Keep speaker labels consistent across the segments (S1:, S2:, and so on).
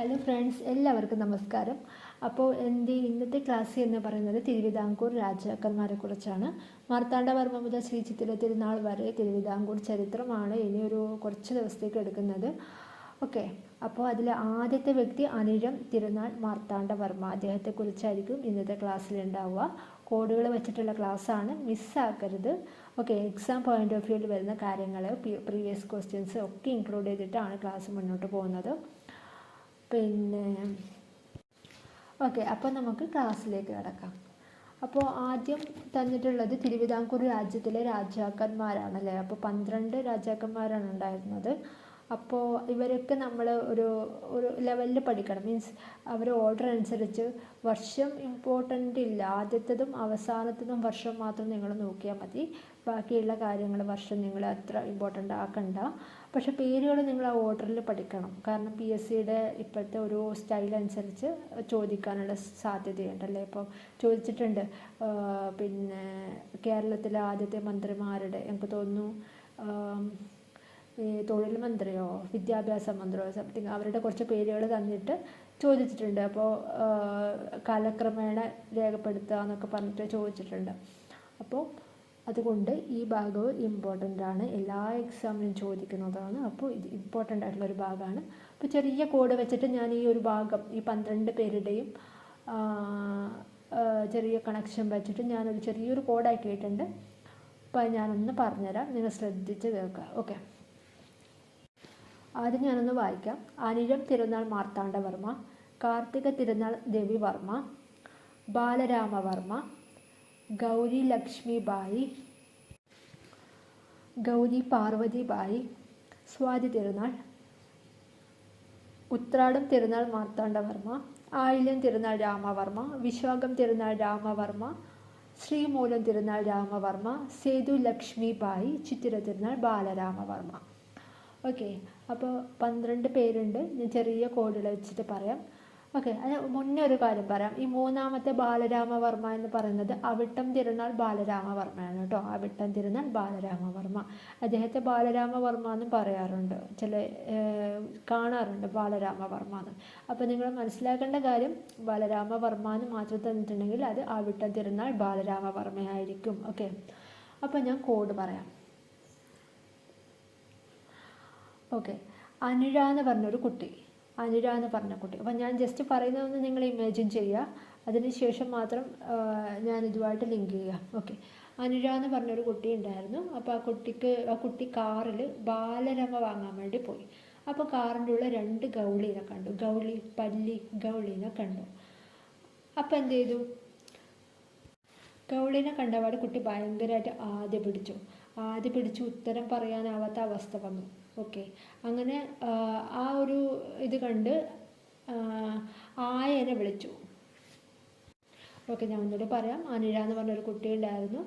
S1: Hello friends എല്ലാവർക്കും നമസ്കാരം. അപ്പോൾ എന്റെ ഇന്നത്തെ ക്ലാസ് എന്ന് പറയുന്നത് തിരുവിതാംകൂർ രാജാക്കന്മാരെ കുറിച്ചാണ്. മാർത്താണ്ഡവർമ്മ മുതൽ ശ്രീ ചിത്തിര തിരുനാൾ വരെ തിരുവിതാംകൂർ ചരിത്രമാണ് ഇനി ഒരു കുറച്ച് ദിവസത്തേക്ക് എടുക്കുന്നത്. ഓക്കെ അപ്പോൾ അതിൽ ആദ്യത്തെ വ്യക്തി അനിഴം തിരുനാൾ മാർത്താണ്ഡവർമ്മ അദ്ദേഹത്തെക്കുറിച്ചായിരിക്കും ഇന്നത്തെ ക്ലാസ്സിൽ ഉണ്ടാവുക. കോഡുകൾ വെച്ചിട്ടുള്ള ക്ലാസ്സാണ് മിസ്സാക്കരുത് ഓക്കെ എക്സാം പോയിന്റ് ഓഫ് വ്യൂവിൽ വരുന്ന കാര്യങ്ങൾ പ്രീവിയസ് ക്വസ്റ്റ്യൻസ് ഒക്കെ ഇൻക്ലൂഡ് ചെയ്തിട്ടാണ് ക്ലാസ് മുന്നോട്ട് പോകുന്നത്. പിന്നെ ഓക്കെ അപ്പോൾ നമുക്ക് ക്ലാസ്സിലേക്ക് കിടക്കാം. അപ്പോൾ ആദ്യം തന്നിട്ടുള്ളത് തിരുവിതാംകൂർ രാജ്യത്തിലെ രാജാക്കന്മാരാണല്ലേ? അപ്പോൾ പന്ത്രണ്ട് രാജാക്കന്മാരാണ് ഉണ്ടായിരുന്നത്. അപ്പോൾ ഇവരൊക്കെ നമ്മൾ ഒരു ഒരു ലെവലിൽ പഠിക്കണം. മീൻസ് അവർ ഓർഡർ അനുസരിച്ച് വർഷം ഇമ്പോർട്ടന്റ് ഇല്ല. ആദ്യത്തതും അവസാനത്തതും വർഷം മാത്രം നിങ്ങൾ നോക്കിയാൽ മതി. ബാക്കിയുള്ള കാര്യങ്ങൾ വർഷം നിങ്ങൾ അത്ര ഇമ്പോർട്ടന്റ് ആക്കണ്ട. പക്ഷേ പേരുകൾ നിങ്ങൾ ആ ഓർഡറിൽ പഠിക്കണം. കാരണം പി എസ് സിയുടെ ഇപ്പോഴത്തെ ഒരു സ്റ്റൈൽ അനുസരിച്ച് ചോദിക്കാനുള്ള സാധ്യതയുണ്ടല്ലേ ഇപ്പോൾ ചോദിച്ചിട്ടുണ്ട് പിന്നെ കേരളത്തിലെ ആദ്യത്തെ മന്ത്രിമാരുടെ എനിക്ക് തോന്നുന്നു തൊഴിൽ മന്ത്രിയോ വിദ്യാഭ്യാസ മന്ത്രിയോ സംതിങ് അവരുടെ കുറച്ച് പേരുകൾ തന്നിട്ട് ചോദിച്ചിട്ടുണ്ട്. അപ്പോൾ കാലക്രമേണ രേഖപ്പെടുത്തുക എന്നൊക്കെ പറഞ്ഞിട്ട് ചോദിച്ചിട്ടുണ്ട്. അപ്പോൾ അതുകൊണ്ട് ഈ ഭാഗവും ഇമ്പോർട്ടന്റ് ആണ്. എല്ലാ എക്സാമിനും ചോദിക്കുന്നതാണ്. അപ്പോൾ ഇത് ഇമ്പോർട്ടന്റ് ആയിട്ടുള്ള ഒരു ഭാഗമാണ്. അപ്പോൾ ചെറിയ കോഡ് വെച്ചിട്ട് ഞാൻ ഈ ഒരു ഭാഗം ഈ പന്ത്രണ്ട് പേരുടെയും ചെറിയ കണക്ഷൻ വെച്ചിട്ട് ഞാനൊരു ചെറിയൊരു കോഡാക്കിയിട്ടുണ്ട് അപ്പോൾ ഞാനൊന്ന് പറഞ്ഞുതരാം. നിങ്ങൾ ശ്രദ്ധിച്ച് കേൾക്കുക. ഓക്കെ ആദ്യം ഞാനൊന്ന് വായിക്കാം. അനിഴം തിരുനാൾ മാർത്താണ്ഡവർമ്മ കാർത്തിക തിരുനാൾ രവിവർമ്മ ബാലരാമവർമ്മ ഗൗരി ലക്ഷ്മിബായി ഗൗരി പാർവതിബായി സ്വാതി തിരുനാൾ ഉത്രാടം തിരുനാൾ മാർത്താണ്ഡവർമ്മ ആയില്യം തിരുനാൾ രാമവർമ്മ വിശ്വാഗം തിരുനാൾ രാമവർമ്മ ശ്രീമൂലം തിരുനാൾ രാമവർമ്മ സേതു ലക്ഷ്മിബായി ചിത്തിര തിരുനാൾ ബാലരാമവർമ്മ. ഓക്കെ അപ്പോൾ പന്ത്രണ്ട് പേരുണ്ട്. ഞാൻ ചെറിയ കോഡുകൾ വെച്ചിട്ട് പറയാം. ഓക്കെ അത് മുന്നേ ഒരു കാര്യം പറയാം. ഈ മൂന്നാമത്തെ ബാലരാമവർമ്മ എന്ന് പറയുന്നത് അവിട്ടം തിരുനാൾ ബാലരാമവർമ്മയാണ് കേട്ടോ. അവിട്ടം തിരുനാൾ ബാലരാമവർമ്മ. അദ്ദേഹത്തെ ബാലരാമവർമ്മ എന്നും പറയാറുണ്ട്. ചില കാണാറുണ്ട് ബാലരാമവർമ്മ എന്ന്. അപ്പോൾ നിങ്ങൾ മനസ്സിലാക്കേണ്ട കാര്യം ബാലരാമവർമ്മ എന്ന് മാത്രം തന്നിട്ടുണ്ടെങ്കിൽ അത് അവിട്ടം തിരുനാൾ ബാലരാമവർമ്മയായിരിക്കും. ഓക്കെ അപ്പോൾ ഞാൻ കോഡ് പറയാം. ഓക്കെ. അനുര എന്ന് പറഞ്ഞൊരു കുട്ടി. അനുര എന്ന് പറഞ്ഞ കുട്ടി. അപ്പം ഞാൻ ജസ്റ്റ് പറയുന്നതൊന്ന് നിങ്ങൾ ഇമാജിൻ ചെയ്യുക. അതിനുശേഷം മാത്രം ഞാൻ ഇതുമായിട്ട് ലിങ്ക് ചെയ്യുക. ഓക്കെ. അനുര എന്ന് പറഞ്ഞൊരു കുട്ടി ഉണ്ടായിരുന്നു. അപ്പോൾ ആ കുട്ടിക്ക് ആ കുട്ടി കാറിൽ ബാലരമ വാങ്ങാൻ വേണ്ടി പോയി. അപ്പോൾ കാറിന്റെ ഉള്ള രണ്ട് ഗൗളീനെ കണ്ടു. ഗൗളി പല്ലി ഗൗളീനെ കണ്ടു. അപ്പോൾ എന്ത് ചെയ്തു? ഗൗളീനെ കണ്ടപാട് കുട്ടി ഭയങ്കരമായിട്ട് ആദ്യ പിടിച്ചു. ആദ്യ പിടിച്ചു ഉത്തരം പറയാനാവാത്ത അവസ്ഥ വന്നു. ഓക്കെ അങ്ങനെ ആ ഒരു ഇത് കണ്ട് ആയനെ വിളിച്ചു. ഓക്കെ ഞാൻ ഒന്നുകൂടി പറയാം. അനിഴ എന്ന് പറഞ്ഞൊരു കുട്ടി ഉണ്ടായിരുന്നു.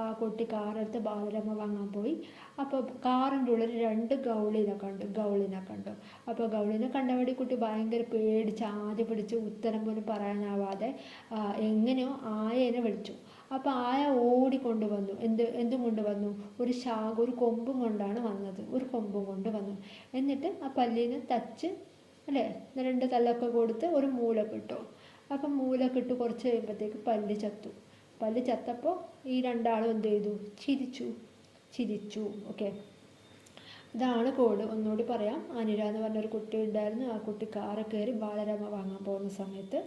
S1: ആ കുട്ടി കാറെടുത്ത് ബാലരമ വാങ്ങാൻ പോയി. അപ്പോൾ കാറിന്റെ ഉള്ളിൽ രണ്ട് ഗൗളിനെ കണ്ടു ഗൗളിനെ കണ്ടു. അപ്പോൾ ഗൗളിനെ കണ്ടവടി കുട്ടി ഭയങ്കര പേടിച്ച് ആദ്യം പിടിച്ച് ഉത്തരം പോലും പറയാനാവാതെ എങ്ങനെയോ ആയനെ വിളിച്ചു. അപ്പോൾ ആയ ഓടിക്കൊണ്ടുവന്നു എന്ത് എന്തും കൊണ്ടുവന്നു ഒരു ശാഖ ഒരു കൊമ്പും കൊണ്ടാണ് വന്നത്. ഒരു കൊമ്പും കൊണ്ട് വന്നു. എന്നിട്ട് ആ പല്ലിനെ തച്ച് അല്ലേ? രണ്ട് തല്ലൊക്കെ കൊടുത്ത് ഒരു മൂലൊക്കെ ഇട്ടു അപ്പം മൂലൊക്കെ ഇട്ട് കുറച്ച് കഴിയുമ്പോഴത്തേക്ക് പല്ല് ചത്തു. പല്ല് ചത്തപ്പോൾ ഈ രണ്ടാളും എന്ത് ചെയ്തു? ചിരിച്ചു. ചിരിച്ചു. ഓക്കെ. ഇതാണ് കോഡ് ഒന്നുകൂടി പറയാം. അനിര എന്ന് പറഞ്ഞൊരു കുട്ടി ഉണ്ടായിരുന്നു. ആ കുട്ടി കാറ് കയറി ബാലരമ വാങ്ങാൻ പോകുന്ന സമയത്ത്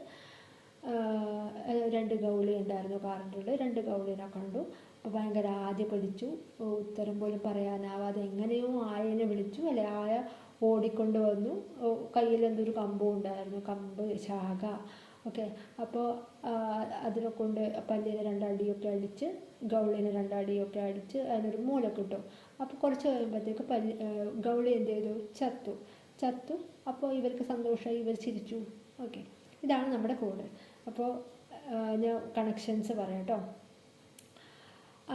S1: രണ്ട് ഗൗളി ഉണ്ടായിരുന്നു കാറിന്റെ രണ്ട് ഗൗളിനെ കണ്ടു. അപ്പോൾ ഭയങ്കര ആദ്യ പിടിച്ചു ഉത്തരം പോലും പറയാനാവാതെ എങ്ങനെയോ ആയനെ വിളിച്ചു. അല്ലെ ആയ ഓടിക്കൊണ്ട് വന്നു. കയ്യിൽ എന്തൊരു കമ്പും ഉണ്ടായിരുന്നു. കമ്പ് ശാഖ ഓക്കെ. അപ്പോൾ അതിനെ കൊണ്ട് പല്ലിനെ രണ്ടടിയൊക്കെ അടിച്ച് ഗൗളിനെ രണ്ടടിയൊക്കെ അടിച്ച് അതിനൊരു മൂല കിട്ടും. അപ്പോൾ കുറച്ച് കഴിയുമ്പോഴത്തേക്ക് പല്ലി ഗൗളി എന്ത് ചെയ്തു? ചത്തു. ചത്തു. അപ്പോൾ ഇവർക്ക് സന്തോഷമായി ഇവർ ചിരിച്ചു. ഓക്കെ. ഇതാണ് നമ്മുടെ കോഡ് അപ്പോൾ ഞാൻ കണക്ഷൻസ് പറയാം കേട്ടോ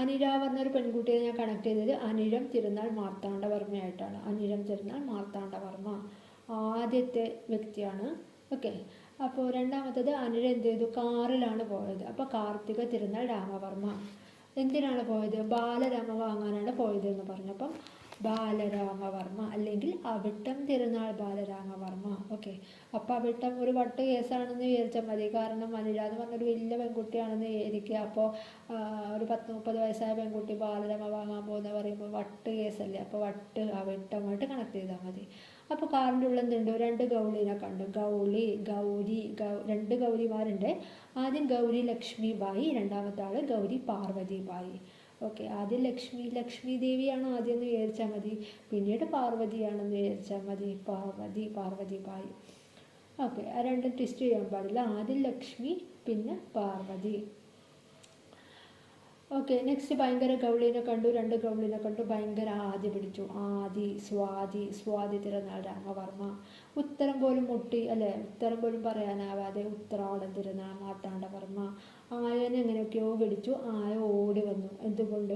S1: അനിര പറഞ്ഞൊരു പെൺകുട്ടിയെ ഞാൻ കണക്ട് ചെയ്തത് അനിരം തിരുനാൾ മാർത്താണ്ഡവർമ്മയായിട്ടാണ്. അനിരം തിരുനാൾ മാർത്താണ്ഡവർമ്മ. ആദ്യത്തെ വ്യക്തിയാണ്. ഓക്കെ. അപ്പോൾ രണ്ടാമത്തത് അനിര എന്ത് ചെയ്തു? കാറിലാണ് പോയത്. അപ്പോൾ കാർത്തിക തിരുനാൾ രാമവർമ്മ. എന്തിനാണ് പോയത്? ബാലരമ വാങ്ങാനാണ് പോയത് എന്ന് പറഞ്ഞു. അപ്പം ബാലരാമവർമ്മ അല്ലെങ്കിൽ അവിട്ടം തിരുനാൾ ബാലരാമവർമ്മ. ഓക്കെ അപ്പോൾ അവിട്ടം ഒരു വട്ട കേസാണെന്ന് വിചാരിച്ചാൽ മതി. കാരണം അനില എന്ന് പറഞ്ഞൊരു വലിയ പെൺകുട്ടിയാണെന്ന് വിചാരിക്കുക. അപ്പോൾ ഒരു പത്ത് മുപ്പത് വയസ്സായ പെൺകുട്ടി ബാലരമ വാങ്ങാൻ പോകുന്ന പറയുമ്പോൾ വട്ട് കേസല്ലേ? അപ്പോൾ വട്ട് അവിട്ടമായിട്ട് കണക്ട് ചെയ്താൽ മതി. അപ്പോൾ കാറിന്റെ ഉള്ളിൽ എന്തുണ്ട്? രണ്ട് ഗൗളിനെ കണ്ടു. ഗൗളി ഗൗരി ഗൗ രണ്ട് ഗൗരിമാരുണ്ട്. ആദ്യം ഗൗരി ലക്ഷ്മി ബായി രണ്ടാമത്തെ ആൾ ഗൗരി പാർവതി ബായി ഓക്കെ ആദ്യം ലക്ഷ്മി ലക്ഷ്മി ദേവിയാണ് ആദ്യം എന്ന് വിചാരിച്ചാൽ മതി. പിന്നീട് പാർവതിയാണെന്ന് വിചാരിച്ചാൽ മതി. പാർവതി പാർവതി ബായി ഓക്കെ ആ രണ്ടും ട്വിസ്റ്റ് ചെയ്യാൻ പാടില്ല. ആദ്യം ലക്ഷ്മി പിന്നെ പാർവതി. ഓക്കെ നെക്സ്റ്റ് ഭയങ്കര ഗൗളിനെ കണ്ടു രണ്ട് ഗൗളിനെ കണ്ടു. ഭയങ്കര ആദി പിടിച്ചു. ആദി സ്വാതി സ്വാതി തിരുനാൾ രാമവർമ്മ. ഉത്തരം പോലും മുട്ടി അല്ലേ? ഉത്തരം പോലും പറയാനാവാതെ ഉത്തരാളം തിരുനാൾ മാർത്താണ്ഡവർമ്മ. ആയനെ എങ്ങനെയൊക്കെയോ പിടിച്ചു ആയ ഓടി വന്നു.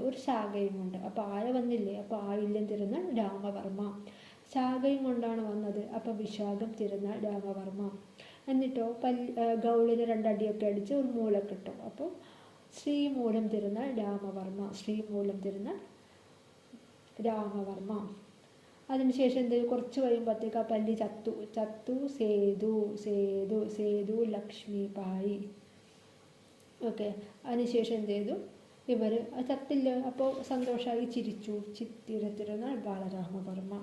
S1: ഒരു ശാഖയും കൊണ്ട് അപ്പോൾ ആയ വന്നില്ലേ? അപ്പോൾ ആയില്യം തിരുനാൾ രാമവർമ്മ. ശാഖയും കൊണ്ടാണ് വന്നത്. അപ്പോൾ വിശാഖം തിരുനാൾ രാമവർമ്മ. എന്നിട്ടോ പല്ല് ഗൗളിന് രണ്ടടിയൊക്കെ അടിച്ച് ഒരു മൂല കിട്ടും. അപ്പോൾ ശ്രീമൂലം തിരുനാൾ രാമവർമ്മ. ശ്രീമൂലം തിരുനാൾ രാമവർമ്മ. അതിനുശേഷം എന്ത്? കുറച്ച് കഴിയുമ്പോഴത്തേക്ക് ആ പല്ലി ചത്തു. ചത്തു. സേതു സേതു സേതു ലക്ഷ്മി പായി. ഓക്കെ. അതിനുശേഷം എന്ത് ചെയ്തു? ഇവർ ചത്തില്ല അപ്പോൾ സന്തോഷമായി ചിരിച്ചു. ചിത്തിരത്തിരുന്നാൾ ബാലരാമവർമ്മ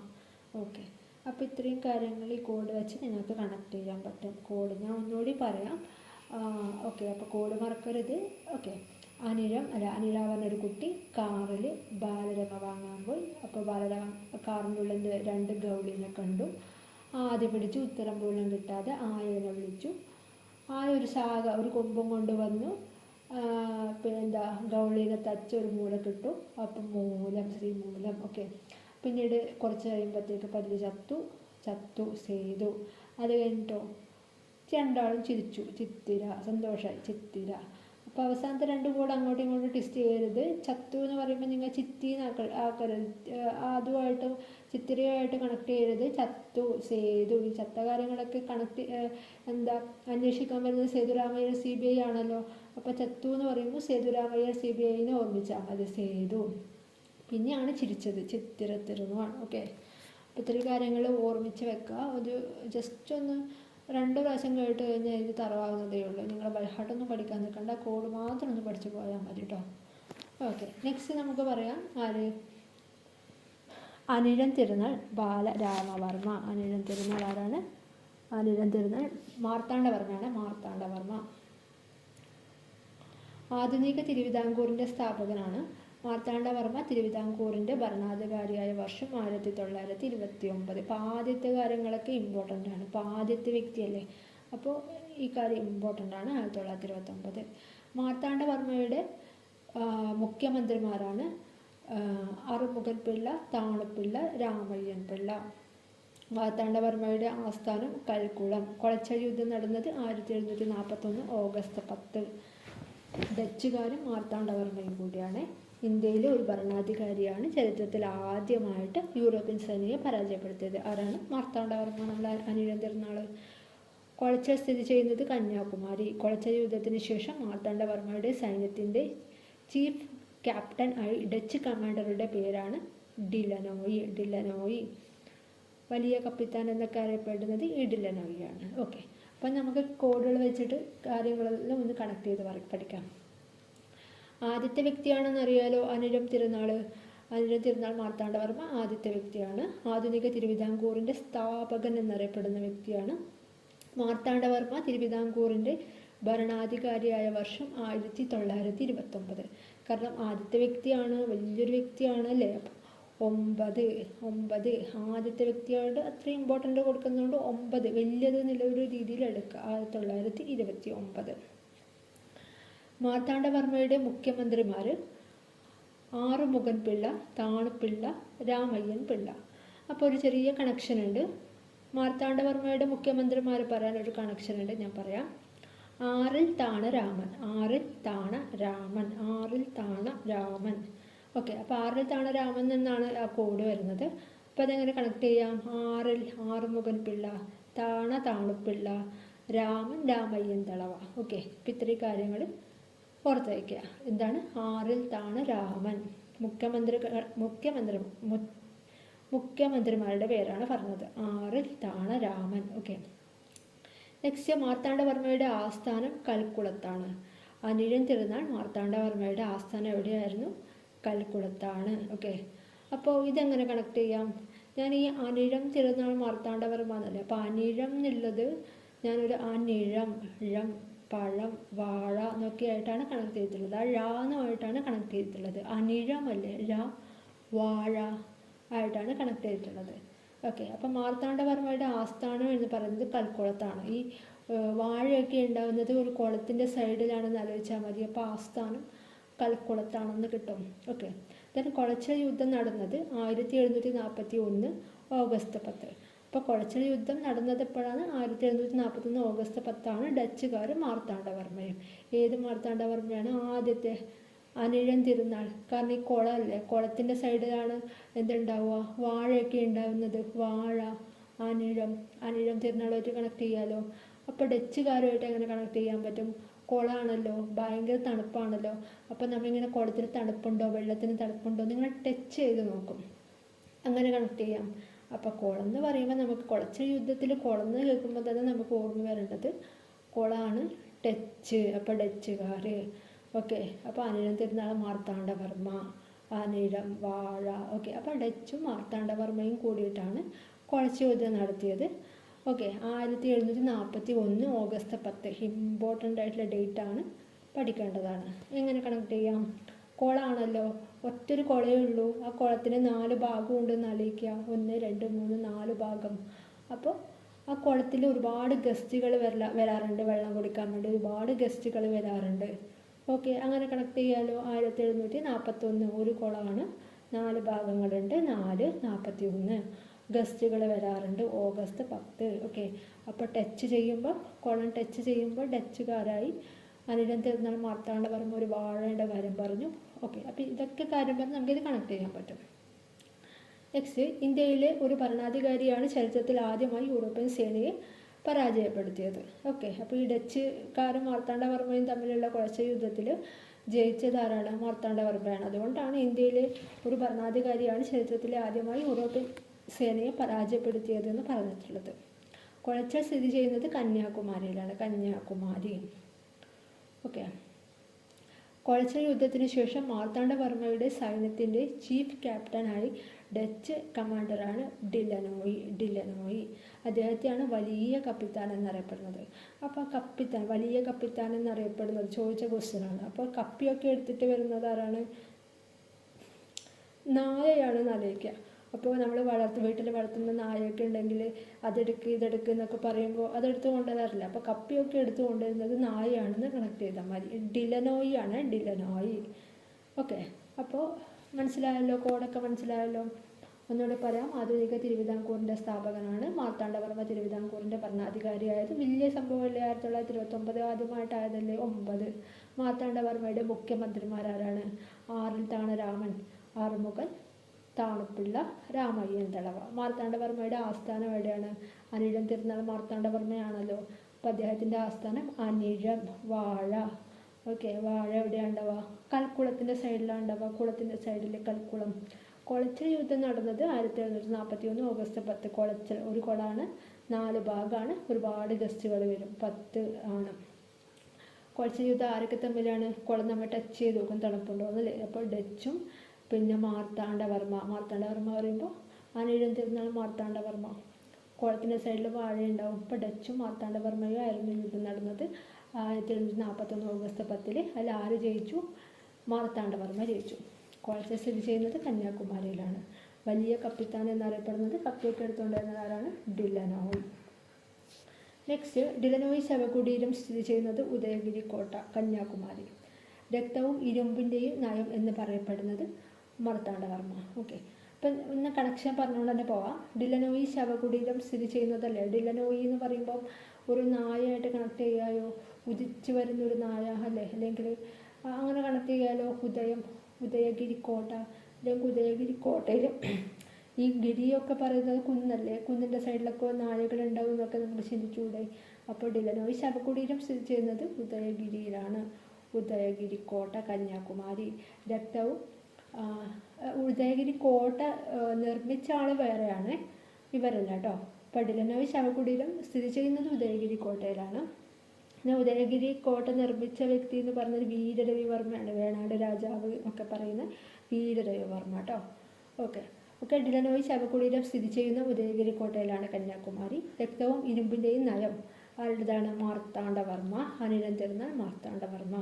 S1: ഓക്കെ. അപ്പോൾ ഇത്രയും കാര്യങ്ങൾ ഈ കോഡ് വെച്ച് നിങ്ങൾക്ക് കണക്ട് ചെയ്യാൻ പറ്റും. കോഡ് ഞാൻ ഒന്നുകൂടി പറയാം. ഓക്കെ. അപ്പോൾ കോഡ് മറക്കരുത്. ഓക്കെ. അനിരം അല്ല അനിലാവുന്ന പറഞ്ഞൊരു കുട്ടി കാറിൽ ബാലരമ വാങ്ങാൻ പോയി. അപ്പോൾ ബാലരമ കാറിന്റെ ഉള്ളിൽ രണ്ട് ഗൗളിനെ കണ്ടു. ആദ്യം പിടിച്ചു ഉത്തരം പോലും കിട്ടാതെ ആയനെ വിളിച്ചു. ആയ ഒരു ശാഖ ഒരു കൊമ്പും കൊണ്ടുവന്നു പിന്നെന്താ ഗൗളിനെ തച്ച ഒരു മൂല കിട്ടു അപ്പം മൂലം ശ്രീമൂലം ഓക്കെ പിന്നീട് കുറച്ച് കഴിയുമ്പോഴത്തേക്ക് പല്ല് ചത്തു ചത്തു സേതു അത് കഴിഞ്ഞിട്ടോ രണ്ടാളും ചിരിച്ചു. ചിത്തിര സന്തോഷമായി ചിത്തിര. അപ്പോൾ അവസാനത്തെ രണ്ട് കൂടെ അങ്ങോട്ടും ഇങ്ങോട്ടും ടെസ്റ്റ് ചെയ്യരുത്. ചത്തു എന്ന് പറയുമ്പോൾ നിങ്ങൾ ചിത്തി ആക്കരുത്. അതുമായിട്ട് ചിത്തിരയായിട്ട് കണക്ട് ചെയ്യരുത്. ചത്തു സേതു ഈ ചത്ത കാര്യങ്ങളൊക്കെ കണക്ട് എന്താ അന്വേഷിക്കാൻ വരുന്നത് സേതുരാമയ്യർ സി ബി ഐ ആണല്ലോ. അപ്പോൾ ചത്തു എന്ന് പറയുമ്പോൾ സേതുരാമയ്യ സി ബി ഐനെ ഓർമ്മിച്ചാൽ മതി സേതു. പിന്നെയാണ് ചിരിച്ചത്. ചിത്തിരത്തിരുന്നാണ് ഓക്കെ അപ്പോൾ ഇത്രയും കാര്യങ്ങൾ ഓർമ്മിച്ച് വെക്കുക. ഒരു ജസ്റ്റ് ഒന്ന് രണ്ട് പ്രാവശ്യം കേട്ട് കഴിഞ്ഞാൽ ഇത് തറവാകുന്നതേ ഉള്ളൂ. നിങ്ങൾ ബൈഹാട്ടൊന്നും പഠിക്കാൻ നിൽക്കണ്ട. കോഡ് മാത്രം ഒന്ന് പഠിച്ചു പോയാൽ മതി കേട്ടോ ഓക്കെ നെക്സ്റ്റ് നമുക്ക് പറയാം ആര്? അനിഴൻ തിരുനാൾ ബാലരാമവർമ്മ അനിഴൻ തിരുനാൾ ആരാണ്? അനിഴൻ തിരുനാൾ മാർത്താണ്ഡവർമ്മയാണ്. മാർത്താണ്ഡവർമ്മ. ആധുനിക തിരുവിതാംകൂറിന്റെ സ്ഥാപകനാണ് മാർത്താണ്ഡവർമ്മ തിരുവിതാംകൂറിന്റെ ഭരണാധികാരിയായ വർഷം ആയിരത്തി തൊള്ളായിരത്തി ഇരുപത്തി ഒമ്പത് അപ്പോൾ ആദ്യത്തെ കാര്യങ്ങളൊക്കെ ഇമ്പോർട്ടന്റ് ആണ്. അപ്പോൾ ആദ്യത്തെ വ്യക്തിയല്ലേ? അപ്പോൾ ഈ കാര്യം ഇമ്പോർട്ടന്റ് ആണ്. ആയിരത്തി തൊള്ളായിരത്തി ഇരുപത്തൊമ്പത് മാർത്താണ്ഡവർമ്മയുടെ മുഖ്യമന്ത്രിമാരാണ് അറുമുഖൻ പിള്ള താണുപിള്ള രാമയ്യൻ പിള്ള. മാർത്താണ്ഡവർമ്മയുടെ ആസ്ഥാനം കൽക്കുളം കൊളച്ചടി യുദ്ധം നടന്നത് ആയിരത്തി എഴുന്നൂറ്റി നാൽപ്പത്തൊന്ന് ഓഗസ്റ്റ് പത്ത്. ഡച്ചുകാരും മാർത്താണ്ഡവർമ്മയും കൂടിയാണ്. ഇന്ത്യയിലെ ഒരു ഭരണാധികാരിയാണ് ചരിത്രത്തിൽ ആദ്യമായിട്ട് യൂറോപ്യൻ സേനയെ പരാജയപ്പെടുത്തിയത്. ആരാണ്? മാർത്താണ്ഡവർമ്മ. നമ്മൾ അനിഴം തിരുനാൾ കൊളച്ച സ്ഥിതി ചെയ്യുന്നത് കന്യാകുമാരി. കൊളച്ച യുദ്ധത്തിന് ശേഷം മാർത്താണ്ഡവർമ്മയുടെ സൈന്യത്തിന്റെ ചീഫ് ക്യാപ്റ്റൻ ആയി ഡച്ച് കമാൻഡറുടെ പേരാണ് ഡിലനോയി. De Lannoy. വലിയ കപ്പിത്താൻ എന്നൊക്കെ അറിയപ്പെടുന്നത് ഈ ഡിലനോയിയാണ്. ഓക്കെ. അപ്പം നമുക്ക് കോഡുകൾ വെച്ചിട്ട് കാര്യങ്ങളെല്ലാം ഒന്ന് കണക്ട് ചെയ്ത് പഠിക്കാം. ആദ്യത്തെ വ്യക്തിയാണെന്ന് അറിയാലോ? അനിഴം തിരുനാൾ അനിഴം തിരുനാൾ മാർത്താണ്ഡവർമ്മ ആദ്യത്തെ വ്യക്തിയാണ്. ആധുനിക തിരുവിതാംകൂറിന്റെ സ്ഥാപകൻ എന്നറിയപ്പെടുന്ന വ്യക്തിയാണ്. മാർത്താണ്ഡവർമ്മ തിരുവിതാംകൂറിന്റെ ഭരണാധികാരിയായ വർഷം ആയിരത്തി തൊള്ളായിരത്തി ഇരുപത്തൊമ്പത്. കാരണം ആദ്യത്തെ വ്യക്തിയാണ് വലിയൊരു വ്യക്തിയാണ് അല്ലേ? അപ്പം ഒമ്പത് ഒമ്പത്. ആദ്യത്തെ വ്യക്തിയോട് അത്ര ഇമ്പോർട്ടന്റ് കൊടുക്കുന്നതുകൊണ്ട് ഒമ്പത്. വലിയത് എന്നുള്ള ഒരു രീതിയിൽ എടുക്കുക. ആയിരത്തി തൊള്ളായിരത്തി ഇരുപത്തി ഒമ്പത്. മാർത്താണ്ഡവർമ്മയുടെ മുഖ്യമന്ത്രിമാർ ആറുമുഖൻ പിള്ള താണുപിള്ള രാമയ്യൻ പിള്ള. അപ്പോൾ ഒരു ചെറിയ കണക്ഷൻ ഉണ്ട്. മാർത്താണ്ഡവർമ്മയുടെ മുഖ്യമന്ത്രിമാർ പറയാൻ ഒരു കണക്ഷൻ ഉണ്ട്. ഞാൻ പറയാം. ആറിൽ താണ രാമൻ. ആറിൽ താണ രാമൻ. ആറിൽ താണ രാമൻ. ഓക്കെ അപ്പോൾ താണ രാമൻ എന്നാണ് ആ കോഡ് വരുന്നത്. അപ്പോൾ അതെങ്ങനെ കണക്ട് ചെയ്യാം? ആറിൽ ആറുമുഖൻ പിള്ള താണ താണുപിള്ള രാമൻ രാമയ്യൻ തളവ. ഓക്കെ അപ്പോൾ ഇത്രയും കാര്യങ്ങൾ ഓർത്ത് വയ്ക്കുക എന്താണ്? ആറിൽ താണ രാമൻ. മുഖ്യമന്ത്രി മുഖ്യമന്ത്രി മുഖ്യമന്ത്രിമാരുടെ പേരാണ് പറഞ്ഞത്. ആറിൽ താണ രാമൻ. ഓക്കെ നെക്സ്റ്റ് മാർത്താണ്ഡവർമ്മയുടെ ആസ്ഥാനം കൽക്കുളത്താണ്. അനിഴം തിരുനാൾ മാർത്താണ്ഡവർമ്മയുടെ ആസ്ഥാനം എവിടെയായിരുന്നു? കൽക്കുളത്താണ് ഓക്കെ അപ്പോൾ ഇതെങ്ങനെ കണക്ട് ചെയ്യാം? ഞാൻ ഈ അനിഴം തിരുനാൾ മാർത്താണ്ഡവർമ്മ എന്നല്ലേ അപ്പോൾ അനിഴം എന്നുള്ളത് ഞാനൊരു അനിഴം ഴം പഴം വാഴ എന്നൊക്കെ ആയിട്ടാണ് കണക്ട് ചെയ്തിട്ടുള്ളത്. ആ ഴ എന്നുമായിട്ടാണ് കണക്ട് ചെയ്തിട്ടുള്ളത്. അനിഴമല്ലേ? ഴ വാഴ ആയിട്ടാണ് കണക്ട് ചെയ്തിട്ടുള്ളത്. ഓക്കെ അപ്പം മാർത്താണ്ഡവർമ്മയുടെ ആസ്ഥാനം എന്ന് പറയുന്നത് കൽക്കുളത്താണ് ഈ വാഴയൊക്കെ ഉണ്ടാകുന്നത് ഒരു കുളത്തിന്റെ സൈഡിലാണെന്ന് ആലോചിച്ചാൽ മതി. അപ്പോൾ ആസ്ഥാനം കൽക്കുളത്താണെന്ന് കിട്ടും. ഓക്കെ ദെൻ കുളച്ചിൽ യുദ്ധം നടന്നത് ആയിരത്തി എഴുന്നൂറ്റി നാൽപ്പത്തി ഒന്ന് ഓഗസ്റ്റ് പത്ത്. അപ്പോൾ കുളച്ചിൽ യുദ്ധം നടന്നത് എപ്പോഴാണ്? ആയിരത്തി എഴുന്നൂറ്റി നാൽപ്പത്തി ഒന്ന് ഓഗസ്റ്റ് പത്താണ് ഡച്ചുകാർ മാർത്താണ്ഡവർമ്മയും. ഏത് മാർത്താണ്ഡവർമ്മയാണ് ആദ്യത്തെ അനിഴം തിരുനാൾ? കാരണം ഈ കുളമല്ലേ കുളത്തിന്റെ സൈഡിലാണ് എന്തുണ്ടാവുക? വാഴയൊക്കെ ഉണ്ടാവുന്നത്. വാഴ അനിഴം അനിഴം തിരുനാളുമായിട്ട് കണക്ട് ചെയ്യാലോ? അപ്പോൾ ഡച്ചുകാരുമായിട്ട് എങ്ങനെ കണക്ട് ചെയ്യാൻ പറ്റും? കുളമാണല്ലോ ഭയങ്കര തണുപ്പാണല്ലോ. അപ്പോൾ നമ്മളിങ്ങനെ കുളത്തിന് തണുപ്പുണ്ടോ വെള്ളത്തിന് തണുപ്പുണ്ടോ നിങ്ങൾ ടച്ച് ചെയ്ത് നോക്കും. അങ്ങനെ കണക്ട് ചെയ്യാം. അപ്പോൾ കുളം എന്ന് പറയുമ്പോൾ നമുക്ക് കുളച്ച യുദ്ധത്തിൽ കുളം എന്ന് കേൾക്കുമ്പോൾ തന്നെ നമുക്ക് ഓർമ്മ വരേണ്ടത് കുളമാണ് ടച്ച് അപ്പോൾ ഡച്ചുകാർ ഓക്കെ അപ്പോൾ അനിഴം തിരുനാൾ മാർത്താണ്ഡവർമ്മ അനിഴം വാഴ ഓക്കെ അപ്പോൾ ഡച്ചും മാർത്താണ്ഡവർമ്മയും കൂടിയിട്ടാണ് കുളച്ച യുദ്ധം നടത്തിയത്. ഓക്കെ ആയിരത്തി എഴുന്നൂറ്റി നാൽപ്പത്തി ഒന്ന് ഓഗസ്റ്റ് പത്ത്. ഇമ്പോർട്ടന്റ് ആയിട്ടുള്ള ഡേറ്റ് ആണ്. പഠിക്കേണ്ടതാണ്. എങ്ങനെ കണക്ട് ചെയ്യാം? കുളമാണല്ലോ ഒറ്റൊരു കുളയേ ഉള്ളൂ. ആ കുളത്തിന് നാല് ഭാഗം ഉണ്ടെന്ന് ആലോചിക്കുക. ഒന്ന് രണ്ട് മൂന്ന് നാല് ഭാഗം. അപ്പോൾ ആ കുളത്തിൽ ഒരുപാട് ഗസ്റ്റുകൾ വരല വരാറുണ്ട്. വെള്ളം കുടിക്കാൻ വേണ്ടി ഒരുപാട് ഗസ്റ്റുകൾ വരാറുണ്ട്. ഓക്കെ അങ്ങനെ കണക്ട് ചെയ്യാമല്ലോ ആയിരത്തി എഴുന്നൂറ്റി നാൽപ്പത്തൊന്ന് ഒരു കുളമാണ് നാല് ഭാഗങ്ങളുണ്ട്. നാല് നാൽപ്പത്തി ഒന്ന് ഗസ്റ്റുകൾ വരാറുണ്ട്. ഓഗസ്റ്റ് പത്ത് ഓക്കെ അപ്പോൾ ടച്ച് ചെയ്യുമ്പോൾ കുളം ടച്ച് ചെയ്യുമ്പോൾ ഡച്ചുകാരായി അനിഴം തിരുനാൾ പറയുമ്പോൾ ഒരു വാഴയുടെ കാര്യം പറഞ്ഞു. ഓക്കെ അപ്പോൾ ഇതൊക്കെ കാര്യം പറഞ്ഞ് നമുക്കിത് കണക്ട് ചെയ്യാൻ പറ്റും. നെക്സ്റ്റ് ഇന്ത്യയിലെ ഒരു ഭരണാധികാരിയാണ് ചരിത്രത്തിൽ ആദ്യമായി യൂറോപ്യൻ സേനയെ പരാജയപ്പെടുത്തിയത്. ഓക്കെ അപ്പോൾ ഈ ഡച്ചുകാരും മാർത്താണ്ഡവർമ്മയും തമ്മിലുള്ള കുഴച്ച യുദ്ധത്തിൽ ജയിച്ചത് ആരാണ് മാർത്താണ്ഡവർമ്മയാണ് അതുകൊണ്ടാണ് ഇന്ത്യയിലെ ഒരു ഭരണാധികാരിയാണ് ചരിത്രത്തിലെ ആദ്യമായി യൂറോപ്യൻ സേനയെ പരാജയപ്പെടുത്തിയതെന്ന് പറഞ്ഞിട്ടുള്ളത്. കുഴച്ചൽ സ്ഥിതി ചെയ്യുന്നത് കന്യാകുമാരിയിലാണ്. കന്യാകുമാരി. ഓക്കെ കുഴച്ചൽ യുദ്ധത്തിന് ശേഷം മാർത്താണ്ഡവർമ്മയുടെ സൈന്യത്തിന്റെ ചീഫ് ക്യാപ്റ്റനായി ഡച്ച് കമാൻഡറാണ് ഡില്ലനോയി ഡില്ലനോയി അദ്ദേഹത്തെയാണ് വലിയ കപ്പിത്താൻ എന്നറിയപ്പെടുന്നത്. അപ്പോൾ കപ്പിത്താൻ വലിയ കപ്പിത്താൻ എന്നറിയപ്പെടുന്നത് ചോദിച്ച ക്വസ്റ്റ്യനാണ് അപ്പോൾ കപ്പിയൊക്കെ എടുത്തിട്ട് വരുന്നത് ആരാണ്? നായയാണ് ആലോചിക്കുക അപ്പോൾ നമ്മൾ വളർത്തു വീട്ടിൽ വളർത്തുന്ന നായയൊക്കെ ഉണ്ടെങ്കിൽ അതെടുക്ക് ഇതെടുക്ക് എന്നൊക്കെ പറയുമ്പോൾ അതെടുത്ത് കൊണ്ടുവരാറില്ല. അപ്പോൾ കപ്പിയൊക്കെ എടുത്ത് കൊണ്ടുവരുന്നത് നായയാണെന്ന് കണക്ട് ചെയ്താൽ മതി. ഡിലനോയി ആണ് ഡിലനോയി. ഓക്കെ അപ്പോൾ മനസ്സിലായല്ലോ? കോഡൊക്കെ മനസ്സിലായല്ലോ? ഒന്നുകൂടെ പറയാം. ആധുനിക തിരുവിതാംകൂറിന്റെ സ്ഥാപകനാണ് മാർത്താണ്ഡവർമ്മ തിരുവിതാംകൂറിന്റെ ഭരണാധികാരിയായത്. വലിയ സംഭവമല്ലേ? ആയിരത്തി തൊള്ളായിരത്തി ഇരുപത്തൊമ്പത് ആദ്യമായിട്ടായതല്ലേ? ഒമ്പത്. മാർത്താണ്ഡവർമ്മയുടെ മുഖ്യമന്ത്രിമാരാരാണ്? ആറിൽ താണ രാമൻ ആറുമുഖൻ താണുപിള്ള രാമയ്യൻ തളവ മാർത്താണ്ഡവർമ്മയുടെ ആസ്ഥാനം എവിടെയാണ്? അനിഴം തിരുനാൾ മാർത്താണ്ഡവർമ്മയാണല്ലോ. അപ്പോൾ അദ്ദേഹത്തിന്റെ ആസ്ഥാനം അനിഴം വാഴ. ഓക്കെ വാഴ എവിടെയാണ് ഉണ്ടാവുക കൽക്കുളത്തിന്റെ സൈഡിലാണ് ഉണ്ടാവുക കുളത്തിന്റെ സൈഡിൽ കൽക്കുളം. കുളച്ചൽ യുദ്ധം നടന്നത് ആയിരത്തി എഴുന്നൂറ്റി നാൽപ്പത്തി ഒന്ന് ഓഗസ്റ്റ് പത്ത്. കൊളച്ചിൽ ഒരു കുളമാണ് നാല് ഭാഗമാണ് ഒരുപാട് ഗസ്റ്റുകൾ വരും. പത്ത് ആണ്. കുളച്ചൽ യുദ്ധം ആരൊക്കെ തമ്മിലാണ്? കുളം നമ്മൾ ടച്ച് ചെയ്ത്. നോക്കും തണുപ്പുണ്ടോ എന്നല്ലേ. അപ്പോൾ ഡച്ചും പിന്നെ മാർത്താണ്ഡവർമ്മ. മാർത്താണ്ഡവർമ്മ പറയുമ്പോൾ അനിഴം തിരുനാൾ മാർത്താണ്ഡവർമ്മ. കുളത്തിന്റെ സൈഡിൽ വാഴ ഉണ്ടാവും ഇപ്പോൾ ഡച്ചും മാർത്താണ്ഡവർമ്മയും ആയിരുന്നു യുദ്ധം നടന്നത്. ആയിരത്തി എഴുന്നൂറ്റി നാൽപ്പത്തൊന്ന് ഓഗസ്റ്റ് പത്തിൽ അതിൽ ആര് ജയിച്ചു? മാർത്താണ്ഡവർമ്മ ജയിച്ചു. കുളത്തിൽ സ്ഥിതി ചെയ്യുന്നത് കന്യാകുമാരിയിലാണ്. വലിയ കപ്പിത്താൻ എന്നറിയപ്പെടുന്നത് കപ്പിയൊക്കെ എടുത്തുകൊണ്ടിരുന്ന ആരാണ്? ഡിലനോയ് നെക്സ്റ്റ് ഡിലനോയ് ശവകുടീരം സ്ഥിതി ചെയ്യുന്നത് ഉദയഗിരി കോട്ട കന്യാകുമാരി. രക്തവും ഇരുമ്പിന്റെയും നയം എന്ന് പറയപ്പെടുന്നത് മാർത്താണ്ഡവർമ്മ ഓക്കെ അപ്പം ഇന്ന് കണക്ഷൻ പറഞ്ഞുകൊണ്ട് തന്നെ പോവാം. ഡിലനോയി ശവകുടീരം സ്ഥിതി ചെയ്യുന്നതല്ലേ? ഡിലനോയി എന്ന് പറയുമ്പോൾ ഒരു നായയായിട്ട് കണക്ട് ചെയ്യാലോ ഉദിച്ചു വരുന്ന ഒരു നായ അല്ലേ അല്ലെങ്കിൽ അങ്ങനെ കണക്ട് ചെയ്യാലോ? ഉദയം ഉദയഗിരി കോട്ട അല്ലെങ്കിൽ ഉദയഗിരി കോട്ടയിൽ ഈ ഗിരിയൊക്കെ പറയുന്നത് കുന്നല്ലേ? കുന്നിന്റെ സൈഡിലൊക്കെ നായകൾ ഉണ്ടാവും എന്നൊക്കെ നമ്മൾ ചിന്തിച്ചുകൂടെ? അപ്പോൾ ഡിലനോയി ശവകുടീരം സ്ഥിതി ചെയ്യുന്നത് ഉദയഗിരിയിലാണ്. ഉദയഗിരി കോട്ട കന്യാകുമാരി. രക്തവും ഉദയഗിരി കോട്ട നിർമ്മിച്ച ആൾ വേറെയാണ്. ഇവരല്ല കേട്ടോ പടിലനോയ് ശവകുടീരം സ്ഥിതി ചെയ്യുന്നത് ഉദയഗിരി കോട്ടയിലാണ്. പിന്നെ ഉദയഗിരി കോട്ട നിർമ്മിച്ച വ്യക്തി എന്ന് പറഞ്ഞത് വീരരവിവർമ്മയാണ്. വേണാട് രാജാവ് ഒക്കെ പറയുന്ന വീരരവിവർമ്മ കേട്ടോ ഓക്കെ. ഒക്കെ ഡിലനോയി ശവകുടീരം സ്ഥിതി ചെയ്യുന്ന ഉദയഗിരി കോട്ടയിലാണ് കന്യാകുമാരി. രക്തവും ഇരുമ്പിന്റെയും നയം. ആരുടേതാണ് മാർത്താണ്ഡവർമ്മ. അനിഴം തിരുനാൾ മാർത്താണ്ഡവർമ്മ.